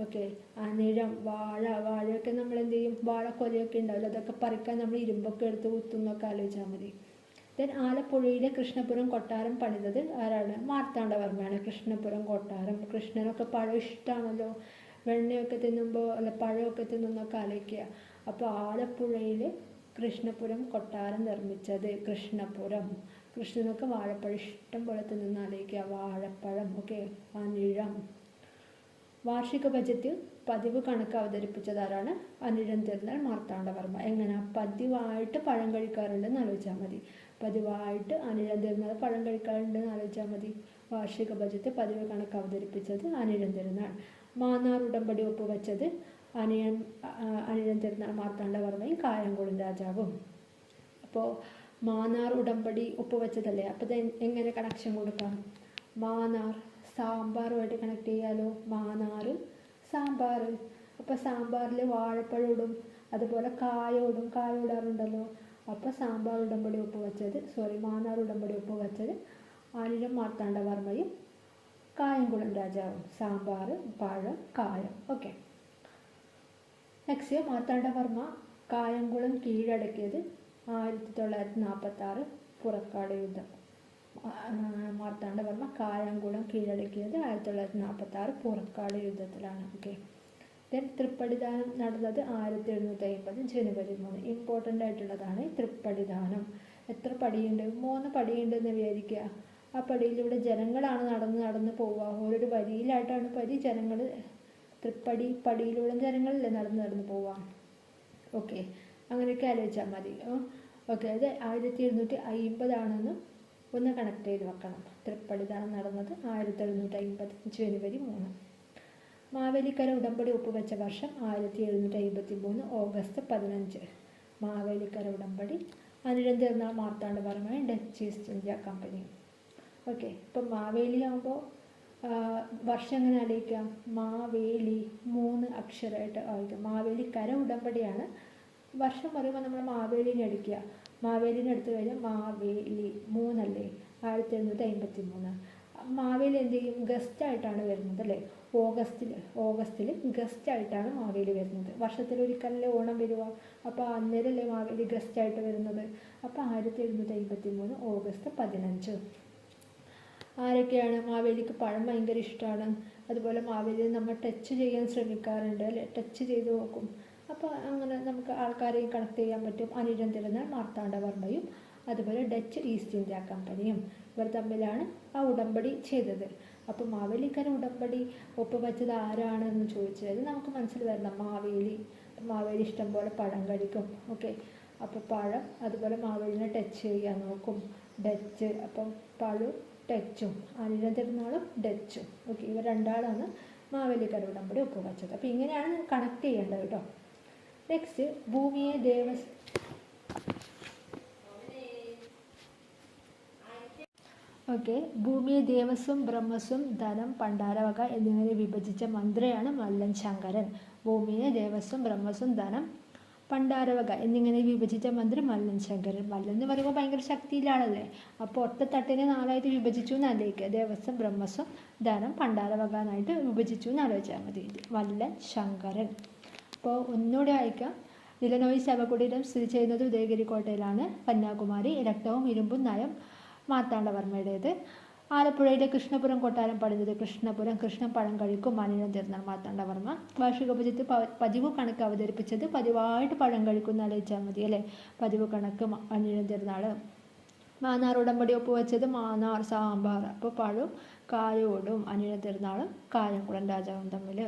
S1: ഓക്കെ. അനിഴം വാഴ വാഴയൊക്കെ നമ്മൾ എന്ത് ചെയ്യും വാഴക്കൊലയൊക്കെ ഉണ്ടാവില്ല? അതൊക്കെ പറിക്കാൻ നമ്മൾ ഇരുമ്പൊക്കെ എടുത്ത് കുത്തുന്നൊക്കെ ആലോചിച്ചാൽ മതി. ദെൻ ആലപ്പുഴയിലെ കൃഷ്ണപുരം കൊട്ടാരം പണിതത് ആരാണ്? മാർത്താണ്ഡവർമ്മയാണ്. കൃഷ്ണപുരം കൊട്ടാരം. കൃഷ്ണനൊക്കെ പഴം ഇഷ്ടമാണല്ലോ വെണ്ണയൊക്കെ തിന്നുമ്പോൾ അല്ല പഴമൊക്കെ തിന്നുന്നൊക്കെ ആലോചിക്കുക. അപ്പോൾ ആലപ്പുഴയിൽ കൃഷ്ണപുരം കൊട്ടാരം നിർമ്മിച്ചത് കൃഷ്ണപുരം. കൃഷ്ണനൊക്കെ വാഴപ്പഴം ഇഷ്ടം പോലെ തിന്നുന്ന ആലോചിക്കുക. വാഴപ്പഴം ഓക്കെ. അനിഴം വാർഷിക ബജറ്റിൽ പതിവ് കണക്ക് അവതരിപ്പിച്ചതാരാണ്? തിരുനാൾ മാർത്താണ്ഡവർമ്മ എങ്ങനെ? പതിവായിട്ട് പഴം കഴിക്കാറുണ്ടെന്ന് ആലോചിച്ചാൽ മതി. പതിവായിട്ട് അനിഴം തിരുനാൾ പഴം കഴിക്കാറുണ്ടെന്ന് ആലോചിച്ചാൽ മതി. വാർഷിക ബജറ്റ് പതിവ് കണക്ക് അവതരിപ്പിച്ചത് അനിഴം തിരുനാൾ. മാന്നാർ ഉടമ്പടി ഒപ്പുവെച്ചത് അനിയൻ ആ, അനിഴം തിരുനാൾ മാർത്താണ്ഡവർമ്മയും കായംകുളം രാജാവും. അപ്പോൾ മാന്നാർ ഉടമ്പടി ഒപ്പുവെച്ചതല്ലേ? അപ്പോൾ എങ്ങനെ കണക്ഷൻ കൊടുക്കാം? മാന്നാർ സാമ്പാറുമായിട്ട് കണക്ട് ചെയ്യാലോ? മാനാറും സാമ്പാറും. അപ്പോൾ സാമ്പാറിൽ വാഴപ്പഴം ഇടും അതുപോലെ കായോടും കായോടാറുണ്ടല്ലോ. അപ്പോൾ സാമ്പാർ ഉടമ്പടി ഉപ്പ് വെച്ചത് സോറി മാന്നാർ ഉടമ്പടി ഉപ്പ് വെച്ചത് ആനിരം മാർത്താണ്ഡവർമ്മയും കായംകുളം രാജാവും. സാമ്പാർ പഴം കായം. ഓക്കെ നെക്സ്റ്റ് മാർത്താണ്ഡവർമ്മ കായംകുളം കീഴടക്കിയത് ആയിരത്തി തൊള്ളായിരത്തി നാൽപ്പത്തി ആറ് പുറക്കാട് യുദ്ധം. മാർത്താണ്ഡവർമ്മ കായംകുളം കീഴടക്കിയത് ആയിരത്തി തൊള്ളായിരത്തി നാൽപ്പത്തി ആറ് പുറക്കാട് യുദ്ധത്തിലാണ് ഓക്കെ ദെൻ തൃപ്പടിദാനം നടന്നത് ആയിരത്തി എഴുന്നൂറ്റി അമ്പത് ജനുവരി മൂന്ന്. ഇമ്പോർട്ടന്റ് ആയിട്ടുള്ളതാണ് തൃപ്പടിദാനം. എത്ര പടിയുണ്ട്? മൂന്ന് പടിയുണ്ട് എന്ന് വിചാരിക്കുക. ആ പടിയിലൂടെ ജനങ്ങളാണ് നടന്ന് നടന്ന് പോവുക. ഓരോരു വരിയിലായിട്ടാണ് പരി ജനങ്ങൾ തൃപ്പടി പടിയിലൂടെ ജനങ്ങളല്ലേ നടന്ന് നടന്ന് പോവുക. ഓക്കെ അങ്ങനെയൊക്കെ ആലോചിച്ചാൽ മതി. ഓക്കെ അത് ആയിരത്തി എഴുന്നൂറ്റി അയിമ്പതാണെന്ന് ഒന്ന് കണക്ട് ചെയ്ത് വെക്കണം. തൃപ്പടിതാണ് നടന്നത്. ആയിരത്തി എഴുന്നൂറ്റി അയിമ്പത് ജനുവരി മൂന്ന്. മാവേലിക്കര ഉടമ്പടി ഒപ്പുവെച്ച വർഷം ആയിരത്തി എഴുന്നൂറ്റി അമ്പത്തി മൂന്ന് ഓഗസ്റ്റ് പതിനഞ്ച്. മാവേലിക്കര ഉടമ്പടി. അനിഴം തീർന്ന മാർത്താണ്ഡവർമ്മയും Dutch East India company. Okay ഇപ്പം മാവേലി ആകുമ്പോൾ വർഷം എങ്ങനെ ആലോചിക്കാം? മാവേലി മൂന്ന് അക്ഷരമായിട്ട് ആലോചിക്കാം. മാവേലിക്കര കര ഉടമ്പടിയാണ്. വർഷം പറയുമ്പോൾ നമ്മൾ മാവേലിനെ എടുക്കുക. മാവേലിനെ എടുത്തു കഴിഞ്ഞാൽ മാവേലി മൂന്നല്ലേ? ആയിരത്തി എഴുന്നൂറ്റി അമ്പത്തി മൂന്ന് മാവേലി എന്ത് ചെയ്യും? ഗസ്റ്റ് ആയിട്ടാണ് വരുന്നത് അല്ലേ? ഓഗസ്റ്റിൽ ഓഗസ്റ്റിൽ ഗസ്റ്റ് ആയിട്ടാണ് മാവേലി വരുന്നത്. വർഷത്തിൽ ഒരിക്കലല്ലേ ഓണം വരിക? അപ്പോൾ അന്നേരമല്ലേ മാവേലി ഗസ്റ്റ് ആയിട്ട് വരുന്നത്. അപ്പോൾ ആയിരത്തി എഴുന്നൂറ്റി അമ്പത്തി മൂന്ന് ഓഗസ്റ്റ് പതിനഞ്ച്. ആരൊക്കെയാണ് മാവേലിക്ക് പഴം ഭയങ്കര ഇഷ്ടമാണ്? അതുപോലെ മാവേലിയെ നമ്മൾ ടച്ച് ചെയ്യാൻ ശ്രമിക്കാറുണ്ട് അല്ലേ? ടച്ച് ചെയ്ത് നോക്കും. അപ്പോൾ അങ്ങനെ നമുക്ക് ആൾക്കാരെയും കണക്ട് ചെയ്യാൻ പറ്റും. അനിഴം തിരുനാൾ മാർത്താണ്ഡവർമ്മയും അതുപോലെ ഡച്ച് ഈസ്റ്റ് ഇന്ത്യ കമ്പനിയും ഇവർ തമ്മിലാണ് ആ ഉടമ്പടി ചെയ്തത്. അപ്പോൾ മാവേലിക്കര ഉടമ്പടി ഒപ്പുവെച്ചത് ആരാണെന്ന് ചോദിച്ചാൽ നമുക്ക് മനസ്സിൽ വരണം. മാവേലി മാവേലി ഇഷ്ടം പോലെ പഴം കഴിക്കും. ഓക്കെ അപ്പോൾ പഴം അതുപോലെ മാവേലിനെ ടച്ച് ചെയ്യാൻ നോക്കും. ഡച്ച് അപ്പം പഴു ടച്ചും അനിഴം തിരുനാളും ഡച്ചും ഓക്കെ ഇവർ രണ്ടാളാണ് മാവേലിക്കര ഉടമ്പടി ഒപ്പുവെച്ചത്. അപ്പോൾ ഇങ്ങനെയാണ് കണക്ട് ചെയ്യേണ്ടത് കേട്ടോ നെക്സ്റ്റ് ഭൂമിയെ ദേവസ് ഓക്കെ. ഭൂമിയെ ദേവസ്വം ബ്രഹ്മസ്വം ധനം പണ്ടാരവക എന്നിങ്ങനെ വിഭജിച്ച മന്ത്രയാണ് മല്ലൻ ശങ്കരൻ. ഭൂമിയെ ദേവസ്വം ബ്രഹ്മസ്വം ധനം പണ്ടാരവക എന്നിങ്ങനെ വിഭജിച്ച മന്ത്രി മല്ലൻ ശങ്കരൻ. മല്ലൻ എന്ന് പറയുമ്പോൾ ഭയങ്കര ശക്തിയിലാണല്ലേ? അപ്പോൾ ഒറ്റത്തട്ടിനെ നാലായിട്ട് വിഭജിച്ചു എന്ന് ആലോചിക്കുക ദേവസ്വം ബ്രഹ്മസ്വം ധനം പണ്ടാരവക എന്നായിട്ട് വിഭജിച്ചു എന്ന് ആലോചിച്ചാൽ മതി. മല്ലൻ ശങ്കരൻ. അപ്പോൾ ഒന്നുകൂടെ അയക്കാം നിലനോയി ശവകുടീരം സ്ഥിതി ചെയ്യുന്നത് ഉദയഗിരി കോട്ടയിലാണ് കന്യാകുമാരി രക്തവും ഇരുമ്പും നയം മാർത്താണ്ഡവർമ്മയുടേത് ആലപ്പുഴയിലെ കൃഷ്ണപുരം കൊട്ടാരം പണിതത് കൃഷ്ണപുരം. കൃഷ്ണൻ പഴം കഴിക്കും മാനിനം തീർന്ന മാർത്താണ്ഡവർമ്മ വാർഷിക ബജറ്റ് പതിവ് കണക്ക് അവതരിപ്പിച്ചത് പതിവായിട്ട് പഴം കഴിക്കുന്ന ആലോചിച്ചാൽ മതി അല്ലേ? പതിവ് കണക്ക് മാനിനം തീർന്നാൾ മാന്നാർ ഉടമ്പടി ഒപ്പുവെച്ചത് മാന്നാർ സാമ്പാർ. അപ്പോൾ പഴവും കായോടും അനിഴം തിരുനാളും കായംകുളം രാജാവും തമ്മിൽ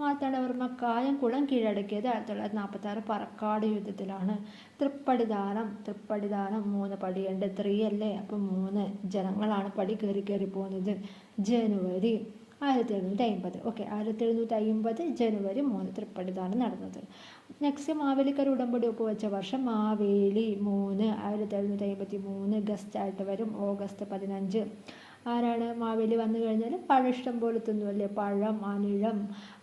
S1: മാർത്താണ്ഡവർമ്മ കായംകുളം കീഴടക്കിയത് ആയിരത്തി തൊള്ളായിരത്തി നാൽപ്പത്തി ആറ് പറക്കാട് യുദ്ധത്തിലാണ്. തൃപ്പടിദാനം തൃപ്പടിദാനം മൂന്ന് പടിയുണ്ട് ത്രീ അല്ലേ അപ്പം മൂന്ന് ജനങ്ങളാണ് പടി കയറി കയറി പോകുന്നത്. ജനുവരി ആയിരത്തി എഴുന്നൂറ്റി അമ്പത് ഓക്കെ ആയിരത്തി എഴുന്നൂറ്റി അമ്പത് ജനുവരി മൂന്ന് തൃപ്പടിതാണ് നടന്നത്. നെക്സ്റ്റ് മാവേലിക്കര ഉടമ്പടി ഒപ്പുവെച്ച വർഷം മാവേലി മൂന്ന് ആയിരത്തി എഴുന്നൂറ്റി അമ്പത്തി മൂന്ന് ഗസ്റ്റ് ആയിട്ട് വരും. ഓഗസ്റ്റ് പതിനഞ്ച് ആരാണ്? മാവേലി വന്നു കഴിഞ്ഞാൽ പഴം ഇഷ്ടം പോലെ തിന്നുമല്ലേ പഴം അനിഴം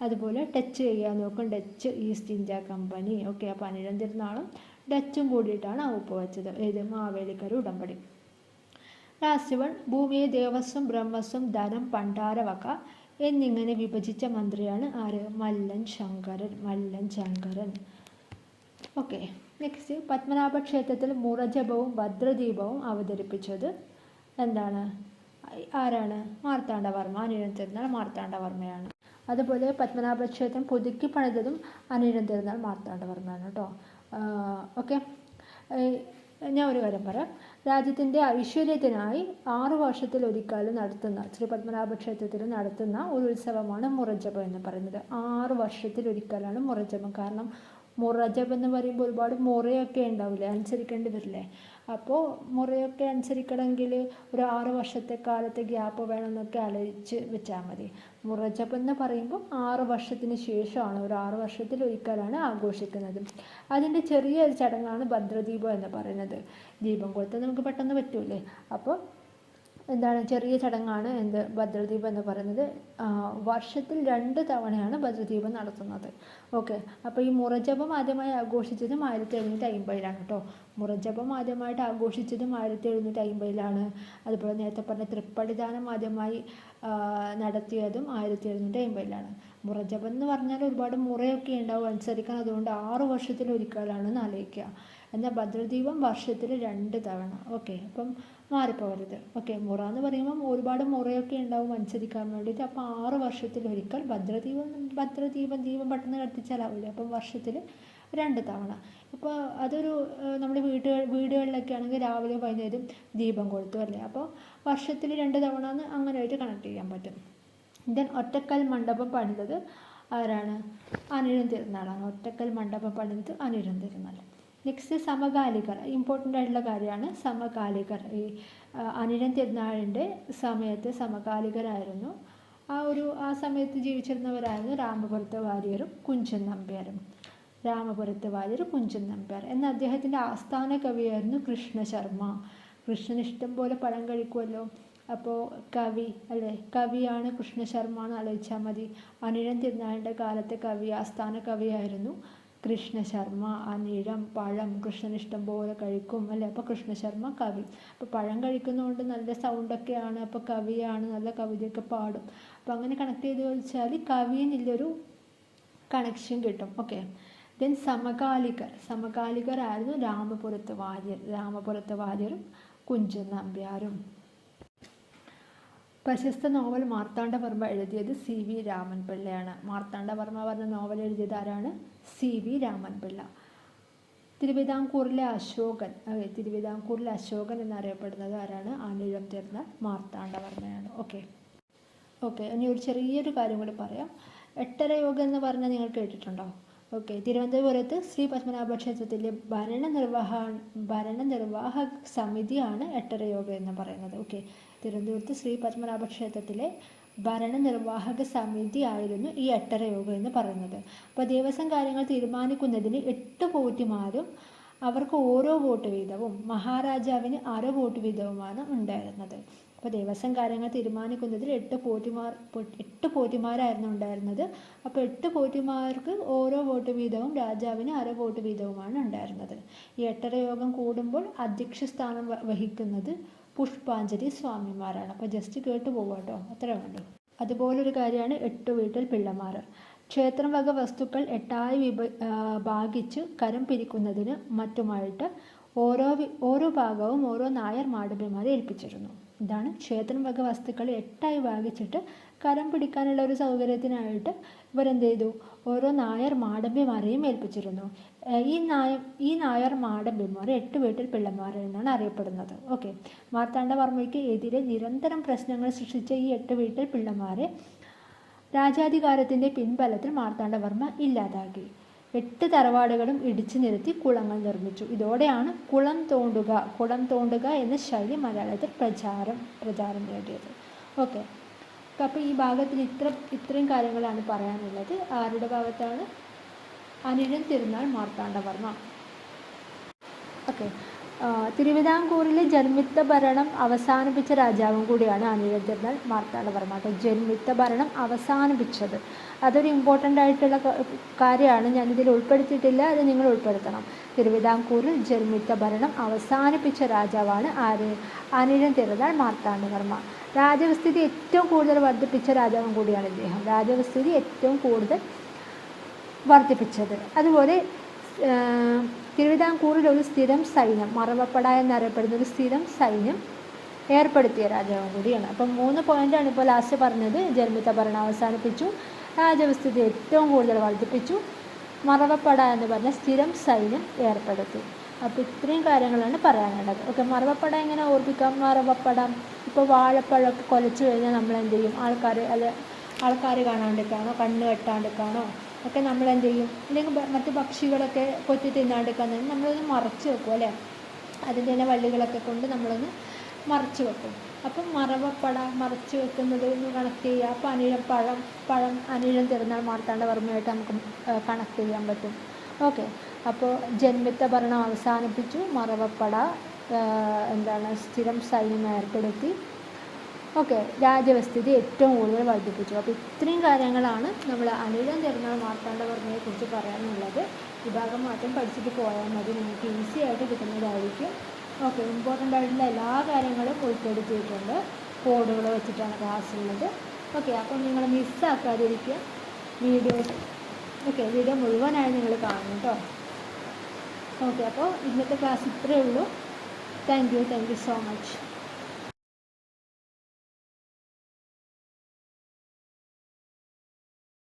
S1: അതുപോലെ ടച്ച് ചെയ്യാൻ നോക്കും. Dutch East India company okay അപ്പോൾ അനിഴം തിരുനാളും ഡച്ചും കൂടിയിട്ടാണ് ഒപ്പുവെച്ചത് ഏത് മാവേലിക്കര ഉടമ്പടി. ലാസ്റ്റ് വൺ ഭൂമിയെ ദേവസ്വം ബ്രഹ്മസ്വം ധനം പണ്ടാരവക എന്നിങ്ങനെ വിഭജിച്ച മന്ത്രിയാണ് ആര്? മല്ലൻ ശങ്കരൻ. മല്ലൻ ശങ്കരൻ. ഓക്കെ നെക്സ്റ്റ് പത്മനാഭ ക്ഷേത്രത്തിൽ മുറജപവും ഭദ്രദീപവും അവതരിപ്പിച്ചത് എന്താണ്? ആരാണ്? മാർത്താണ്ഡവർമ്മ. അനിഴം തിരുനാൾ മാർത്താണ്ഡവർമ്മയാണ്. അതുപോലെ പത്മനാഭ ക്ഷേത്രം പുതുക്കി പണിതതും അനിഴം തിരുനാൾ മാർത്താണ്ഡവർമ്മയാണ് കേട്ടോ. ഓക്കെ. ഞാൻ ഒരു കാര്യം പറയാം. രാജ്യത്തിന്റെ ഐശ്വര്യത്തിനായി ആറു വർഷത്തിൽ ഒരിക്കലും നടത്തുന്ന ശ്രീ പത്മനാഭ ക്ഷേത്രത്തിൽ നടത്തുന്ന ഒരു ഉത്സവമാണ് മുറജപം എന്ന് പറയുന്നത്. ആറു വർഷത്തിൽ ഒരിക്കലാണ് മുറജപം. കാരണം മുറജപം എന്ന് പറയുമ്പോൾ ഒരുപാട് മുറയൊക്കെ ഉണ്ടാവില്ലേ? അനുസരിക്കേണ്ടി വരില്ലേ? അപ്പോൾ മുറയൊക്കെ അനുസരിക്കണമെങ്കിൽ ഒരു ആറ് വർഷത്തെ കാലത്തെ ഗ്യാപ്പ് വേണമെന്നൊക്കെ ആലോചിച്ച് വെച്ചാൽ മതി. മുറജപ്പം എന്ന് പറയുമ്പോൾ ആറ് വർഷത്തിന് ശേഷമാണ് ഒരു ആറ് വർഷത്തിൽ ഒരിക്കലാണ് ആഘോഷിക്കുന്നത്. അതിന്റെ ചെറിയൊരു ചടങ്ങാണ് ഭദ്രദീപം എന്ന് പറയുന്നത്. ദീപം കൊടുത്താൽ നമുക്ക് പെട്ടെന്ന് പറ്റൂലേ അപ്പോൾ എന്താണ് ചെറിയ ചടങ്ങാണ് എന്ത് ഭദ്രദീപം എന്ന് പറയുന്നത്. വർഷത്തിൽ രണ്ട് തവണയാണ് ഭദ്രദീപം നടത്തുന്നത്. ഓക്കെ. അപ്പോൾ ഈ മുറജപം ആദ്യമായി ആഘോഷിച്ചതും ആയിരത്തി എഴുന്നൂറ്റി അമ്പതിലാണ് കേട്ടോ. മുറജപം ആദ്യമായിട്ട് ആഘോഷിച്ചതും ആയിരത്തി എഴുന്നൂറ്റി അമ്പതിലാണ് അതുപോലെ നേരത്തെ പറഞ്ഞ തൃപ്പടിദാനം ആദ്യമായി നടത്തിയതും ആയിരത്തി എഴുന്നൂറ്റി അമ്പതിലാണ് മുറജപം എന്ന് പറഞ്ഞാൽ ഒരുപാട് മുറയൊക്കെ ഉണ്ടാവും അനുസരിക്കാൻ. അതുകൊണ്ട് ആറു വർഷത്തിൽ ഒരിക്കലാണ് ആലോചിക്കുക. എന്നാൽ ഭദ്രദീപം വർഷത്തിൽ രണ്ട് തവണ. ഓക്കെ അപ്പം മാറിപ്പോകരുത്. ഓക്കെ മുറ എന്ന് പറയുമ്പം ഒരുപാട് മുറയൊക്കെ ഉണ്ടാവും അനുസരിക്കാൻ വേണ്ടിയിട്ട്. അപ്പോൾ ആറ് വർഷത്തിൽ ഒരിക്കൽ ഭദ്രദീപം ഭദ്രദീപം ദീപം പെട്ടെന്ന് കത്തിച്ചാലാവില്ല അപ്പം വർഷത്തിൽ രണ്ട് തവണ. ഇപ്പോൾ അതൊരു നമ്മുടെ വീടുകൾ വീടുകളിലൊക്കെ ആണെങ്കിൽ രാവിലെ വൈകുന്നേരം ദീപം കൊളുത്തും അല്ലേ? അപ്പോൾ വർഷത്തിൽ രണ്ട് തവണ എന്ന് അങ്ങനെയായിട്ട് കണക്ട് ചെയ്യാൻ പറ്റും. ദെൻ ഒറ്റക്കൽ മണ്ഡപം പണിതത് ആരാണ്? അനിഴം തിരുനാളാണ്. ഒറ്റക്കൽ മണ്ഡപം പണിതത് അനിഴം തിരുനാൾ. നെക്സ്റ്റ് സമകാലികർ. ഇമ്പോർട്ടന്റ് ആയിട്ടുള്ള കാര്യമാണ് സമകാലികർ. ഈ അനിഴം തിരുനാളിന്റെ സമയത്ത് സമകാലികരായിരുന്നു. ആ ഒരു ആ സമയത്ത് ജീവിച്ചിരുന്നവരായിരുന്നു രാമപുരത്തെ വാര്യരും കുഞ്ചൻ നമ്പ്യാരും. രാമപുരത്തെ വാര്യർ കുഞ്ചൻ നമ്പ്യാർ എന്ന അദ്ദേഹത്തിന്റെ ആസ്ഥാന കവിയായിരുന്നു കൃഷ്ണശർമ്മ. കൃഷ്ണൻ ഇഷ്ടം പോലെ പഴം കഴിക്കുമല്ലോ അപ്പോൾ കവി അല്ലേ? കവിയാണ് കൃഷ്ണശർമ്മ എന്ന് ആലോചിച്ചാൽ മതി. അനിഴം തിരുനാളിന്റെ കാലത്തെ കവി ആസ്ഥാന കവിയായിരുന്നു കൃഷ്ണശർമ്മ. അനിഴം പഴം കൃഷ്ണൻ ഇഷ്ടം പോലെ കഴിക്കും അല്ലേ? അപ്പോൾ കൃഷ്ണശർമ്മ കവി. അപ്പോൾ പഴം കഴിക്കുന്നതുകൊണ്ട് നല്ല സൗണ്ടൊക്കെയാണ്. അപ്പോൾ കവിയാണ് നല്ല കവിതയൊക്കെ പാടും. അപ്പോൾ അങ്ങനെ കണക്ട് ചെയ്ത് ചോദിച്ചാൽ കവിയെന്നുള്ളൊരു കണക്ഷൻ കിട്ടും. ഓക്കെ ദെൻ സമകാലികർ സമകാലികരായിരുന്നു രാമപുരത്ത് വാര്യർ രാമപുരത്ത് വാര്യരും കുഞ്ചൻ നമ്പ്യാരും. പ്രശസ്ത നോവൽ മാർത്താണ്ഡവർമ്മ എഴുതിയത് സി വി രാമൻപിള്ളയാണ്. മാർത്താണ്ഡവർമ്മ പറഞ്ഞ നോവൽ എഴുതിയത് ആരാണ്? C V Ramanpillai. തിരുവിതാംകൂറിലെ അശോകൻ തിരുവിതാംകൂറിലെ അശോകൻ എന്നറിയപ്പെടുന്നത് ആരാണ്? ആനിഴം തീർന്ന മാർത്താണ്ഡവർമ്മയാണ്. ഓക്കെ ഓക്കെ ഇനി ഒരു ചെറിയൊരു കാര്യം കൂടി പറയാം. എട്ടര യോഗം എന്ന് പറഞ്ഞാൽ നിങ്ങൾ കേട്ടിട്ടുണ്ടോ? ഓക്കെ തിരുവനന്തപുരത്ത് ശ്രീ പത്മനാഭ ക്ഷേത്രത്തിലെ ഭരണ നിർവാഹ സമിതിയാണ് എട്ടര യോഗ എന്ന് പറയുന്നത്. ഓക്കെ തിരുവനന്തപുരത്ത് ശ്രീ പത്മനാഭ ക്ഷേത്രത്തിലെ ഭരണ നിർവാഹക സമിതി ആയിരുന്നു ഈ എട്ടര യോഗ എന്ന് പറയുന്നത്. അപ്പോൾ ദേവസ്വം കാര്യങ്ങൾ തീരുമാനിക്കുന്നതിന് എട്ട് പോറ്റിമാരും അവർക്ക് ഓരോ വോട്ട് വീതവും മഹാരാജാവിന് അര വോട്ട് വീതവുമാണ് ഉണ്ടായിരുന്നത്. അപ്പോൾ ദേവസ്വം കാര്യങ്ങൾ തീരുമാനിക്കുന്നതിൽ എട്ട് പോറ്റിമാർ എട്ട് പോറ്റിമാരായിരുന്നു ഉണ്ടായിരുന്നത്. അപ്പോൾ എട്ട് പോറ്റിമാർക്ക് ഓരോ വോട്ട് വീതവും രാജാവിന് അര വോട്ട് വീതവുമാണ് ഉണ്ടായിരുന്നത്. ഈ എട്ടര യോഗം കൂടുമ്പോൾ അധ്യക്ഷ സ്ഥാനം വഹിക്കുന്നത് പുഷ്പാഞ്ജലി സ്വാമിമാരാണ്. അപ്പോൾ ജസ്റ്റ് കേട്ട് പോകട്ടോ കേട്ടോ അത്രേ വേണ്ടു അതുപോലൊരു കാര്യമാണ് എട്ടു വീട്ടിൽ പിള്ളമാർ. ക്ഷേത്രം വക വസ്തുക്കൾ എട്ടായി വിഭ ഭാഗിച്ച് കരം പിരിക്കുന്നതിന് മറ്റുമായിട്ട് ഓരോ ഓരോ ഭാഗവും ഓരോ നായർ മാടമ്പിമാരെ ഏൽപ്പിച്ചിരുന്നു. ഇതാണ്. ക്ഷേത്രം വക വസ്തുക്കൾ എട്ടായി ഭാഗിച്ചിട്ട് കരം പിടിക്കാനുള്ള ഒരു സൗകര്യത്തിനായിട്ട് ഇവരെന്ത് ചെയ്തു? ഓരോ നായർ മാടമ്പിമാരെയും ഏൽപ്പിച്ചിരുന്നു. ഈ നായ ഈ നായർ മാടമ്പിമാർ എട്ട് വീട്ടിൽ പിള്ളമാർ എന്നാണ് അറിയപ്പെടുന്നത്. ഓക്കെ. മാർത്താണ്ഡവർമ്മയ്ക്ക് എതിരെ നിരന്തരം പ്രശ്നങ്ങൾ സൃഷ്ടിച്ച ഈ എട്ട് വീട്ടിൽ പിള്ളമാരെ രാജാധികാരത്തിന്റെ പിൻബലത്തിൽ മാർത്താണ്ഡവർമ്മ ഇല്ലാതാക്കി. എട്ട് തറവാടുകളും ഇടിച്ചു നിരത്തി കുളങ്ങൾ നിർമ്മിച്ചു. ഇതോടെയാണ് കുളം തോണ്ടുക കുളം തോണ്ടുക എന്ന ശൈലി മലയാളത്തിൽ പ്രചാരം പ്രചാരം നേടിയത്. ഓക്കെ അപ്പോൾ ഈ ഭാഗത്തിൽ ഇത്ര ഇത്രയും കാര്യങ്ങളാണ് പറയാനുള്ളത്. ആരുടെ ഭാഗത്താണ്? അനിഴം തിരുനാൾ മാർത്താണ്ഡവർമ്മ. ഓക്കെ തിരുവിതാംകൂറിലെ ജന്മിത്ത ഭരണം അവസാനിപ്പിച്ച രാജാവും കൂടിയാണ് അനിഴം തിരുനാൾ മാർത്താണ്ഡവർമ്മ ജന്മിത്ത ഭരണം അവസാനിപ്പിച്ചത്. അതൊരു ഇമ്പോർട്ടന്റ് ആയിട്ടുള്ള കാര്യമാണ്. ഞാനിതിൽ ഉൾപ്പെടുത്തിയിട്ടില്ല. അത് നിങ്ങൾ ഉൾപ്പെടുത്തണം. തിരുവിതാംകൂറിൽ ജന്മിത്ത ഭരണം അവസാനിപ്പിച്ച രാജാവാണ് ആര്? അനിഴം തിരുനാൾ മാർത്താണ്ഡവർമ്മ രാജവസ്ഥിതി ഏറ്റവും കൂടുതൽ വർദ്ധിപ്പിച്ച രാജാവും കൂടിയാണ് ഇദ്ദേഹം. രാജവസ്ഥിതി ഏറ്റവും കൂടുതൽ വർദ്ധിപ്പിച്ചത്. അതുപോലെ തിരുവിതാംകൂറിൽ ഒരു സ്ഥിരം സൈന്യം മറവപ്പട എന്നറിയപ്പെടുന്ന ഒരു സ്ഥിരം സൈന്യം ഏർപ്പെടുത്തിയ രാജാവും കൂടിയാണ്. അപ്പം മൂന്ന് പോയിന്റാണ് ഇപ്പോൾ ലാസ്റ്റ് പറഞ്ഞത്. ജന്മിത്ത ഭരണം അവസാനിപ്പിച്ചു. രാജവസ്ഥിതി ഏറ്റവും കൂടുതൽ വർദ്ധിപ്പിച്ചു. മറവപ്പട എന്ന് പറഞ്ഞ സ്ഥിരം സൈന്യം ഏർപ്പെടുത്തി. അപ്പോൾ ഇത്രയും കാര്യങ്ങളാണ് പറയാനുള്ളത്. ഓക്കെ മറവപ്പട എങ്ങനെ ഓർപ്പിക്കാം മറവപ്പട. ഇപ്പോൾ വാഴപ്പഴമൊക്കെ കൊലച്ചു കഴിഞ്ഞാൽ നമ്മൾ എന്ത് ചെയ്യും? ആൾക്കാർ അല്ലെ ആൾക്കാർ കാണാണ്ടിരിക്കാണോ? കണ്ണ് കെട്ടാണ്ടിരിക്കാനോ ഒക്കെ നമ്മൾ എന്ത് ചെയ്യും അല്ലെങ്കിൽ മറ്റു പക്ഷികളൊക്കെ കൊത്തി തിന്നാണ്ടിരിക്കാൻ നമ്മളൊന്ന് മറച്ച് വെക്കും അല്ലേ? അതിന്റെ തന്നെ വള്ളികളൊക്കെ കൊണ്ട് നമ്മളൊന്ന് മറച്ച് വെക്കും. അപ്പം മറവപ്പട മറച്ച് വെക്കുന്നത് ഒന്ന് കണക്ട് ചെയ്യുക. അപ്പോൾ അനിഴം പഴം പഴം അനിഴം തിരുന്നാൾ മാർത്താണ്ട വർമ്മയായിട്ട് നമുക്ക് കണക്ട് ചെയ്യാൻ പറ്റും. ഓക്കെ. അപ്പോൾ ജന്മിത്ത ഭരണം അവസാനിപ്പിച്ചു. മറവപ്പട എന്താണ് സ്ഥിരം സൈന്യം ഏർപ്പെടുത്തി. ഓക്കെ രാജ്യവസ്ഥിതി ഏറ്റവും കൂടുതൽ വർദ്ധിപ്പിച്ചു. അപ്പോൾ ഇത്രയും കാര്യങ്ങളാണ് നമ്മൾ അനിഴം തിരുനാൾ മാർത്താണ്ഡവർമ്മയെക്കുറിച്ച് പറയാനുള്ളത്. വിഭാഗം ഭാഗം മാത്രം പഠിച്ചിട്ട് പോയാൽ മതി. നിങ്ങൾക്ക് ഈസി ആയിട്ട് കിട്ടുന്നതായിരിക്കും. ഓക്കെ ഇമ്പോർട്ടന്റ് ആയിട്ടുള്ള എല്ലാ കാര്യങ്ങളും ഉൾപ്പെടുത്തിയിട്ടുണ്ട്. കോഡുകൾ വെച്ചിട്ടാണ് ക്ലാസ് ഉള്ളത്. ഓക്കെ അപ്പോൾ നിങ്ങൾ മിസ്സാക്കാതിരിക്കുക വീഡിയോ ഓക്കെ വീഡിയോ മുഴുവനായി നിങ്ങൾ കാണും കേട്ടോ ഓക്കെ അപ്പോൾ ഇന്നത്തെ ക്ലാസ് ഇത്രയേ ഉള്ളൂ. Thank you thank you so much